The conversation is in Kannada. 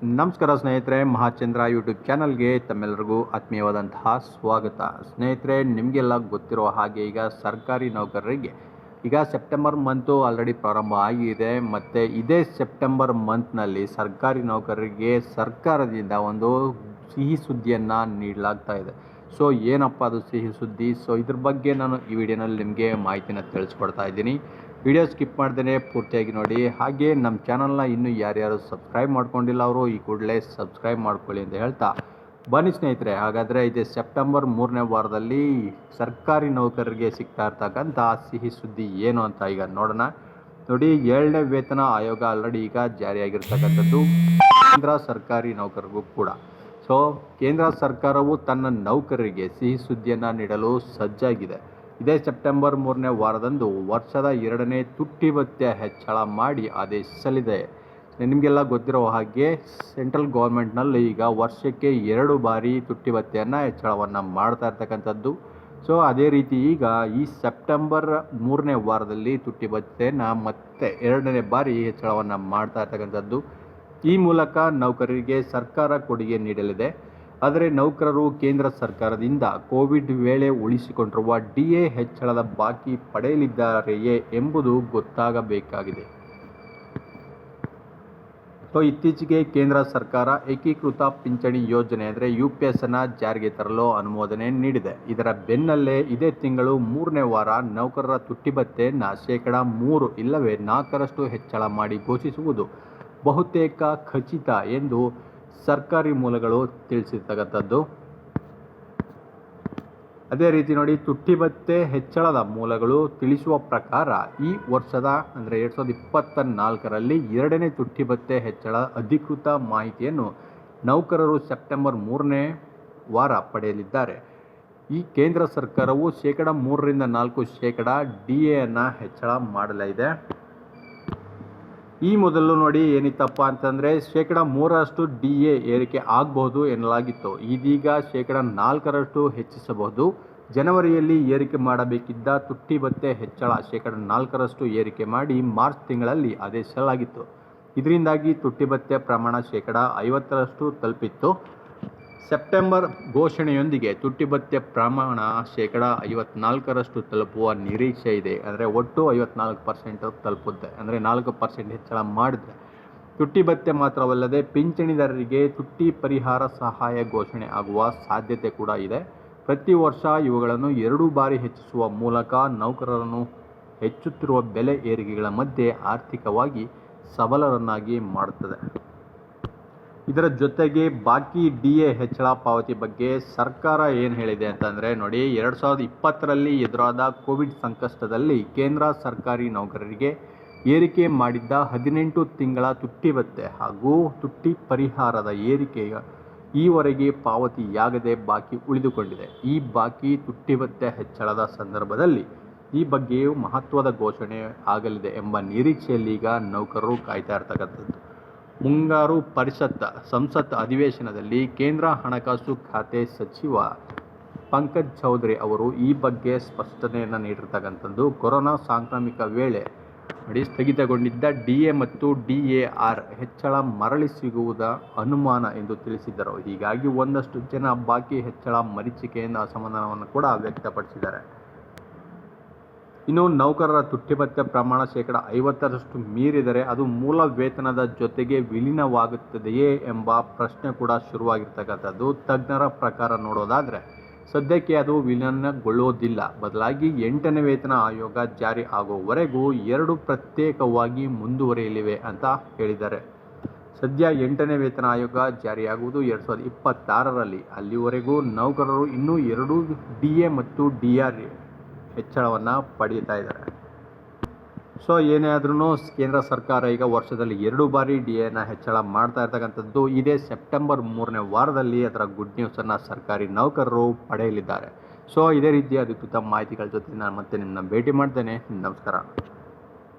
ನಮಸ್ಕಾರ ಸ್ನೇಹಿತರೆ, ಮಹಾಚಂದ್ರ ಯೂಟ್ಯೂಬ್ ಚಾನಲ್ಗೆ ತಮ್ಮೆಲ್ಲರಿಗೂ ಆತ್ಮೀಯವಾದಂತಹ ಸ್ವಾಗತ. ಸ್ನೇಹಿತರೆ, ನಿಮಗೆಲ್ಲ ಗೊತ್ತಿರೋ ಹಾಗೆ ಈಗ ಸರ್ಕಾರಿ ನೌಕರರಿಗೆ ಈಗ ಸೆಪ್ಟೆಂಬರ್ ಮಂತು ಆಲ್ರೆಡಿ ಪ್ರಾರಂಭ ಆಗಿದೆ. ಮತ್ತು ಇದೇ ಸೆಪ್ಟೆಂಬರ್ ಮಂತ್ನಲ್ಲಿ ಸರ್ಕಾರಿ ನೌಕರರಿಗೆ ಸರ್ಕಾರದಿಂದ ಒಂದು ಸಿಹಿ ಸುದ್ದಿಯನ್ನು ನೀಡಲಾಗ್ತಾ ಇದೆ. ಸೊ ಏನಪ್ಪ ಅದು ಸಿಹಿ ಸುದ್ದಿ? ಸೊ ಇದ್ರ ಬಗ್ಗೆ ನಾನು ಈ ವಿಡಿಯೋನಲ್ಲಿ ನಿಮಗೆ ಮಾಹಿತಿನ ತಿಳಿಸ್ಕೊಡ್ತಾ ಇದ್ದೀನಿ. ವಿಡಿಯೋ ಸ್ಕಿಪ್ ಮಾಡ್ದೇ ಪೂರ್ತಿಯಾಗಿ ನೋಡಿ. ಹಾಗೆ ನಮ್ಮ ಚಾನಲ್ನ ಇನ್ನೂ ಯಾರ್ಯಾರು ಸಬ್ಸ್ಕ್ರೈಬ್ ಮಾಡ್ಕೊಂಡಿಲ್ಲ ಅವರು, ಈ ಕೂಡಲೇ ಸಬ್ಸ್ಕ್ರೈಬ್ ಮಾಡ್ಕೊಳ್ಳಿ ಅಂತ ಹೇಳ್ತಾ. ಬನ್ನಿ ಸ್ನೇಹಿತರೆ, ಹಾಗಾದರೆ ಇದೆ ಸೆಪ್ಟೆಂಬರ್ ಮೂರನೇ ವಾರದಲ್ಲಿ ಸರ್ಕಾರಿ ನೌಕರರಿಗೆ ಸಿಗ್ತಾ ಇರ್ತಕ್ಕಂಥ ಸಿಹಿ ಸುದ್ದಿ ಏನು ಅಂತ ಈಗ ನೋಡೋಣ. ನೋಡಿ ಏಳನೇ ವೇತನ ಆಯೋಗ ಆಲ್ರೆಡಿ ಈಗ ಜಾರಿಯಾಗಿರ್ತಕ್ಕಂಥದ್ದು ಕೇಂದ್ರ ಸರ್ಕಾರಿ ನೌಕರರಿಗೂ ಕೂಡ. ಸೊ, ಕೇಂದ್ರ ಸರ್ಕಾರವು ತನ್ನ ನೌಕರರಿಗೆ ಸಿಹಿ ಸುದ್ದಿಯನ್ನು ನೀಡಲು ಸಜ್ಜಾಗಿದೆ. ಇದೇ ಸೆಪ್ಟೆಂಬರ್ ಮೂರನೇ ವಾರದಂದು ವರ್ಷದ ಎರಡನೇ ತುಟ್ಟಿ ಭತ್ಯೆ ಹೆಚ್ಚಳ ಮಾಡಿ ಆದೇಶಿಸಲಿದೆ ನಿಮಗೆಲ್ಲ ಗೊತ್ತಿರೋ ಹಾಗೆ ಸೆಂಟ್ರಲ್ ಗೌರ್ಮೆಂಟ್ನಲ್ಲಿ ಈಗ ವರ್ಷಕ್ಕೆ ಎರಡು ಬಾರಿ ತುಟ್ಟಿ ಭತ್ಯೆಯನ್ನು ಹೆಚ್ಚಳವನ್ನು ಮಾಡ್ತಾ ಇರ್ತಕ್ಕಂಥದ್ದು. ಸೊ, ಅದೇ ರೀತಿ ಈಗ ಈ ಸೆಪ್ಟೆಂಬರ್ ಮೂರನೇ ವಾರದಲ್ಲಿ ತುಟ್ಟಿ ಭತ್ಯೆಯನ್ನು ಮತ್ತೆ ಎರಡನೇ ಬಾರಿ ಹೆಚ್ಚಳವನ್ನು ಮಾಡ್ತಾ ಇರ್ತಕ್ಕಂಥದ್ದು. ಈ ಮೂಲಕ ನೌಕರರಿಗೆ ಸರ್ಕಾರ ಕೊಡುಗೆ ನೀಡಲಿದೆ. ಆದರೆ ನೌಕರರು ಕೇಂದ್ರ ಸರ್ಕಾರದಿಂದ ಕೋವಿಡ್ ವೇಳೆ ಉಳಿಸಿಕೊಂಡಿರುವ ಡಿ ಎ ಹೆಚ್ಚಳದ ಬಾಕಿ ಪಡೆಯಲಿದ್ದಾರೆಯೇ ಎಂಬುದು ಗೊತ್ತಾಗಬೇಕಾಗಿದೆ. ಸೊ, ಇತ್ತೀಚೆಗೆ ಕೇಂದ್ರ ಸರ್ಕಾರ ಏಕೀಕೃತ ಪಿಂಚಣಿ ಯೋಜನೆ ಅಂದರೆ ಯು ಪಿ ಎಸ್ ಅನ್ನು ಜಾರಿಗೆ ತರಲು ಅನುಮೋದನೆ ನೀಡಿದೆ. ಇದರ ಬೆನ್ನಲ್ಲೇ ಇದೇ ತಿಂಗಳು ಮೂರನೇ ವಾರ ನೌಕರರ ತುಟ್ಟಿ ಭತ್ಯೆಯನ್ನು ಶೇಕಡ ಮೂರು ಇಲ್ಲವೇ ನಾಲ್ಕರಷ್ಟು ಹೆಚ್ಚಳ ಮಾಡಿ ಘೋಷಿಸುವುದು ಬಹುತೇಕ ಖಚಿತ ಎಂದು ಸರ್ಕಾರಿ ಮೂಲಗಳು ತಿಳಿಸಿರ್ತಕ್ಕಂಥದ್ದು. ಅದೇ ರೀತಿ ನೋಡಿ, ತುಟ್ಟಿ ಭತ್ತೆ ಹೆಚ್ಚಳದ ಮೂಲಗಳು ತಿಳಿಸುವ ಪ್ರಕಾರ ಈ ವರ್ಷದ ಅಂದರೆ ಎರಡು ಸಾವಿರದ ಇಪ್ಪತ್ತ ನಾಲ್ಕರಲ್ಲಿ ಎರಡನೇ ತುಟ್ಟಿ ಭತ್ತೆ ಹೆಚ್ಚಳ ಅಧಿಕೃತ ಮಾಹಿತಿಯನ್ನು ನೌಕರರು ಸೆಪ್ಟೆಂಬರ್ ಮೂರನೇ ವಾರ ಪಡೆಯಲಿದ್ದಾರೆ. ಈ ಕೇಂದ್ರ ಸರ್ಕಾರವು ಶೇಕಡ ಮೂರರಿಂದ ನಾಲ್ಕು ಶೇಕಡ ಡಿ ಎನ್ನು ಹೆಚ್ಚಳ ಮಾಡಲಿದೆ ಈ ಮೊದಲು ನೋಡಿ ಏನಿತ್ತಪ್ಪ ಅಂತಂದರೆ ಶೇಕಡ ಮೂರರಷ್ಟು ಡಿ ಎ ಏರಿಕೆ ಆಗಬಹುದು ಎನ್ನಲಾಗಿತ್ತು. ಇದೀಗ ಶೇಕಡ ನಾಲ್ಕರಷ್ಟು ಹೆಚ್ಚಿಸಬಹುದು. ಜನವರಿಯಲ್ಲಿ ಏರಿಕೆ ಮಾಡಬೇಕಿದ್ದ ತುಟ್ಟಿ ಭತ್ತೆ ಹೆಚ್ಚಳ ಶೇಕಡ ನಾಲ್ಕರಷ್ಟು ಏರಿಕೆ ಮಾಡಿ ಮಾರ್ಚ್ ತಿಂಗಳಲ್ಲಿ ಆದೇಶಿಸಲಾಗಿತ್ತು. ಇದರಿಂದಾಗಿ ತುಟ್ಟಿ ಭತ್ತೆ ಪ್ರಮಾಣ ಶೇಕಡ ಐವತ್ತರಷ್ಟು ತಲುಪಿತ್ತು. ಸೆಪ್ಟೆಂಬರ್ ಘೋಷಣೆಯೊಂದಿಗೆ ತುಟ್ಟಿ ಭತ್ಯೆ ಪ್ರಮಾಣ ಶೇಕಡ ಐವತ್ನಾಲ್ಕರಷ್ಟು ತಲುಪುವ ನಿರೀಕ್ಷೆ ಇದೆ. ಅಂದರೆ ಒಟ್ಟು ಐವತ್ನಾಲ್ಕು ಪರ್ಸೆಂಟ್ ತಲುಪುತ್ತೆ. ಅಂದರೆ ನಾಲ್ಕು ಪರ್ಸೆಂಟ್ ಹೆಚ್ಚಳ ಮಾಡಿದ್ರೆ ತುಟ್ಟಿ ಭತ್ಯೆ ಮಾತ್ರವಲ್ಲದೆ ಪಿಂಚಣಿದಾರರಿಗೆ ತುಟ್ಟಿ ಪರಿಹಾರ ಸಹಾಯ ಘೋಷಣೆ ಆಗುವ ಸಾಧ್ಯತೆ ಕೂಡ ಇದೆ. ಪ್ರತಿ ವರ್ಷ ಇವುಗಳನ್ನು ಎರಡು ಬಾರಿ ಹೆಚ್ಚಿಸುವ ಮೂಲಕ ನೌಕರರನ್ನು ಹೆಚ್ಚುತ್ತಿರುವ ಬೆಲೆ ಏರಿಕೆಗಳ ಮಧ್ಯೆ ಆರ್ಥಿಕವಾಗಿ ಸಬಲರನ್ನಾಗಿ ಮಾಡುತ್ತದೆ. ಇದರ ಜೊತೆಗೆ ಬಾಕಿ ಡಿ ಎ ಹೆಚ್ಚಳ ಪಾವತಿ ಬಗ್ಗೆ ಸರ್ಕಾರ ಏನು ಹೇಳಿದೆ ಅಂತಂದರೆ ನೋಡಿ, ಎರಡು ಸಾವಿರದ ಇಪ್ಪತ್ತರಲ್ಲಿ ಎದುರಾದ ಕೋವಿಡ್ ಸಂಕಷ್ಟದಲ್ಲಿ ಕೇಂದ್ರ ಸರ್ಕಾರಿ ನೌಕರರಿಗೆ ಏರಿಕೆ ಮಾಡಿದ್ದ ಹದಿನೆಂಟು ತಿಂಗಳ ತುಟ್ಟಿ ಭತ್ತೆ ಹಾಗೂ ತುಟ್ಟಿ ಪರಿಹಾರದ ಏರಿಕೆಯ ಈವರೆಗೆ ಪಾವತಿಯಾಗದೆ ಬಾಕಿ ಉಳಿದುಕೊಂಡಿದೆ. ಈ ಬಾಕಿ ತುಟ್ಟಿ ಭತ್ತೆ ಹೆಚ್ಚಳದ ಸಂದರ್ಭದಲ್ಲಿ ಈ ಬಗ್ಗೆಯೂ ಮಹತ್ವದ ಘೋಷಣೆ ಆಗಲಿದೆ ಎಂಬ ನಿರೀಕ್ಷೆಯಲ್ಲಿ ಈಗ ನೌಕರರು ಕಾಯ್ತಾ ಇರ್ತಕ್ಕಂಥದ್ದು. ಮುಂಗಾರು ಪರಿಷತ್ ಸಂಸತ್ ಅಧಿವೇಶನದಲ್ಲಿ ಕೇಂದ್ರ ಹಣಕಾಸು ಖಾತೆ ಸಚಿವ ಪಂಕಜ್ ಚೌಧರಿ ಅವರು ಈ ಬಗ್ಗೆ ಸ್ಪಷ್ಟನೆಯನ್ನು ನೀಡಿರ್ತಕ್ಕಂಥದ್ದು ಕೊರೋನಾ ಸಾಂಕ್ರಾಮಿಕ ವೇಳೆ ಅಡಿ ಸ್ಥಗಿತಗೊಂಡಿದ್ದ ಡಿ ಎ ಮತ್ತು ಡಿ ಎ ಆರ್ ಹೆಚ್ಚಳ ಮರಳಿ ಸಿಗುವುದ ಅನುಮಾನ ಎಂದು ತಿಳಿಸಿದ್ದರು. ಹೀಗಾಗಿ ಒಂದಷ್ಟು ಜನ ಬಾಕಿ ಹೆಚ್ಚಳ, ಮರೀಚಿಕೆಯಿಂದ ಅಸಮಾಧಾನವನ್ನು ಕೂಡ ವ್ಯಕ್ತಪಡಿಸಿದ್ದಾರೆ. ಇನ್ನು ನೌಕರರ ತುಟ್ಟಿ ಭತ್ಯೆ ಪ್ರಮಾಣ ಶೇಕಡ ಐವತ್ತರಷ್ಟು ಮೀರಿದರೆ ಅದು ಮೂಲ ವೇತನದ ಜೊತೆಗೆ ವಿಲೀನವಾಗುತ್ತದೆಯೇ ಎಂಬ ಪ್ರಶ್ನೆ ಕೂಡ ಶುರುವಾಗಿರ್ತಕ್ಕಂಥದ್ದು. ತಜ್ಞರ ಪ್ರಕಾರ ನೋಡೋದಾದರೆ, ಸದ್ಯಕ್ಕೆ ಅದು ವಿಲೀನಗೊಳ್ಳೋದಿಲ್ಲ ಬದಲಾಗಿ ಎಂಟನೇ ವೇತನ ಆಯೋಗ ಜಾರಿ ಆಗುವವರೆಗೂ ಎರಡು ಪ್ರತ್ಯೇಕವಾಗಿ ಮುಂದುವರಿಯಲಿವೆ ಅಂತ ಹೇಳಿದ್ದಾರೆ. ಸದ್ಯ ಎಂಟನೇ ವೇತನ ಆಯೋಗ ಜಾರಿಯಾಗುವುದು ಎರಡು ಸಾವಿರದ ಇಪ್ಪತ್ತಾರರಲ್ಲಿ. ಅಲ್ಲಿವರೆಗೂ ನೌಕರರು ಇನ್ನೂ ಎರಡು ಡಿ ಎ ಮತ್ತು ಡಿ ಆರ್ ಹೆಚ್ಚಳವನ್ನು ಪಡೀತಾ ಇದ್ದಾರೆ. ಸೊ ಏನೇ ಆದ್ರೂ ಕೇಂದ್ರ ಸರ್ಕಾರ ಈಗ ವರ್ಷದಲ್ಲಿ ಎರಡು ಬಾರಿ ಡಿ ಎನ ಹೆಚ್ಚಳ ಮಾಡ್ತಾ ಇರ್ತಕ್ಕಂಥದ್ದು. ಇದೇ ಸೆಪ್ಟೆಂಬರ್ ಮೂರನೇ ವಾರದಲ್ಲಿ ಅದರ ಗುಡ್ ನ್ಯೂಸನ್ನು ಸರ್ಕಾರಿ ನೌಕರರು ಪಡೆಯಲಿದ್ದಾರೆ. ಸೊ ಇದೇ ರೀತಿಯ ಅಧಿಕೃತ ಮಾಹಿತಿಗಳ ಜೊತೆ ನಾನು ಮತ್ತೆ ನಿಮ್ಮನ್ನ ಭೇಟಿ ಮಾಡ್ತೇನೆ. ನಮಸ್ಕಾರ.